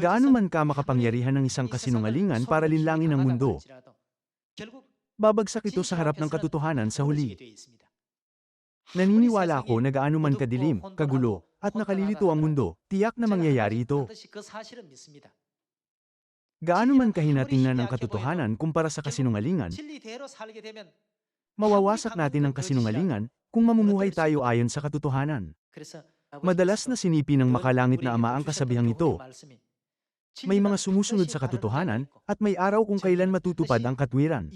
Gaano man ka makapangyarihan ng isang kasinungalingan para linlangin ang mundo, babagsak ito sa harap ng katotohanan sa huli. Naniniwala ako na gaano man kadilim, kagulo, at nakalilito ang mundo, tiyak na mangyayari ito. Gaano man kahinatingnan ng katotohanan kumpara sa kasinungalingan, mawawasak natin ang kasinungalingan kung mamumuhay tayo ayon sa katotohanan. Madalas na sinipi ng makalangit na ama ang kasabihang ito. May mga sumusunod sa katotohanan at may araw kung kailan matutupad ang katwiran.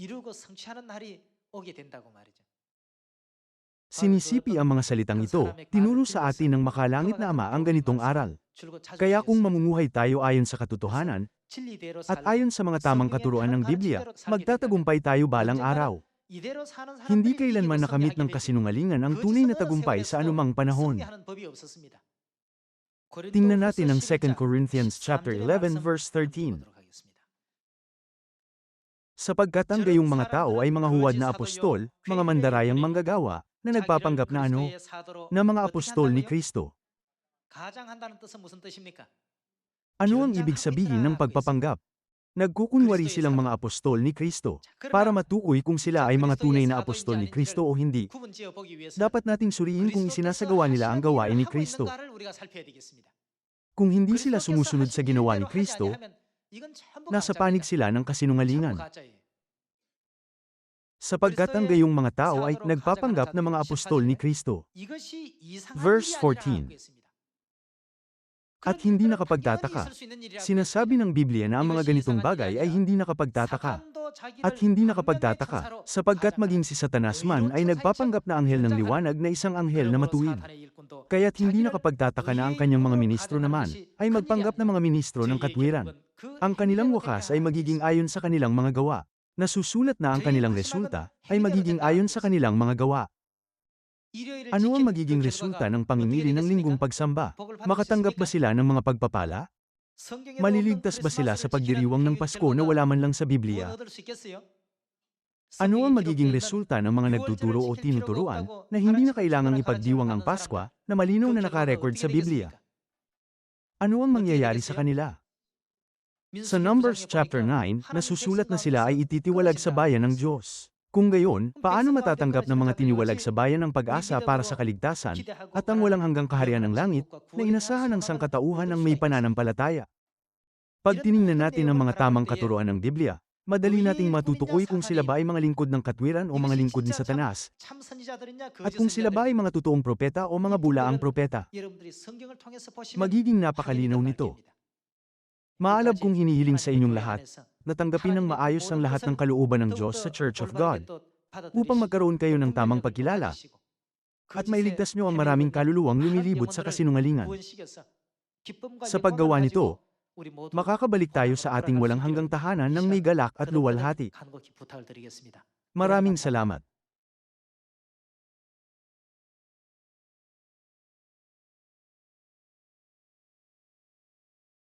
Sinisipi ang mga salitang ito, tinuro sa atin ng makalangit na ama ang ganitong aral. Kaya kung mamumuhay tayo ayon sa katotohanan, at ayon sa mga tamang katuruan ng Biblia, magtatagumpay tayo balang araw. Hindi kailanman nakamit ng kasinungalingan ang tunay na tagumpay sa anumang panahon. Tingnan natin ang 2 Corinthians chapter 11 verse 13. Sapagkat ang gayong mga tao ay mga huwad na apostol, mga mandarayang manggagawa, na nagpapanggap na ano, na mga apostol ni Kristo. Ano ang ibig sabihin ng pagpapanggap? Nagkukunwari silang mga apostol ni Kristo. Para matukoy kung sila ay mga tunay na apostol ni Kristo o hindi, dapat nating suriin kung isinasagawa nila ang gawain ni Kristo. Kung hindi sila sumusunod sa ginawa ni Kristo, nasa panig sila ng kasinungalingan. Sapagkat ang gayong mga tao ay nagpapanggap na mga apostol ni Kristo. Verse 14. At hindi nakapagtataka. Sinasabi ng Biblia na ang mga ganitong bagay ay hindi nakapagtataka. At hindi nakapagtataka, sapagkat maging si Satanas man ay nagpapanggap na anghel ng liwanag na isang anghel na matuwid. Kaya't hindi nakapagtataka na ang kanyang mga ministro naman ay magpanggap na mga ministro ng katwiran. Ang kanilang wakas ay magiging ayon sa kanilang mga gawa. Nasusulat na ang kanilang resulta ay magiging ayon sa kanilang mga gawa. Ano ang magiging resulta ng pangingili ng linggong pagsamba? Makatanggap ba sila ng mga pagpapala? Maliligtas ba sila sa pagdiriwang ng Pasko na wala man lang sa Biblia? Ano ang magiging resulta ng mga nagtuturo o tinuturuan na hindi na kailangang ipagdiwang ang Paskwa na malinaw na nakarecord sa Biblia? Ano ang mangyayari sa kanila? Sa Numbers chapter 9, nasusulat na sila ay ititiwalag sa bayan ng Diyos. Kung gayon, paano matatanggap ng mga tiniwalag sa bayan ang pag-asa para sa kaligtasan at ang walang hanggang kaharian ng langit na inasahan ng sangkatauhan ng may pananampalataya? Pag tiningnan natin ang mga tamang katuruan ng Biblia, madali nating matutukoy kung sila ba ay mga lingkod ng katwiran o mga lingkod ni Satanas, at kung sila ba ay mga totoong propeta o mga bulaang propeta. Magiging napakalinaw nito. Maalab kong hinihiling sa inyong lahat na tanggapin ng maayos ang lahat ng kalooban ng Diyos sa Church of God upang magkaroon kayo ng tamang pagkilala at mailigtas nyo ang maraming kaluluwang lumilibot sa kasinungalingan. Sa paggawa nito, makakabalik tayo sa ating walang hanggang tahanan ng may galak at luwalhati. Maraming salamat.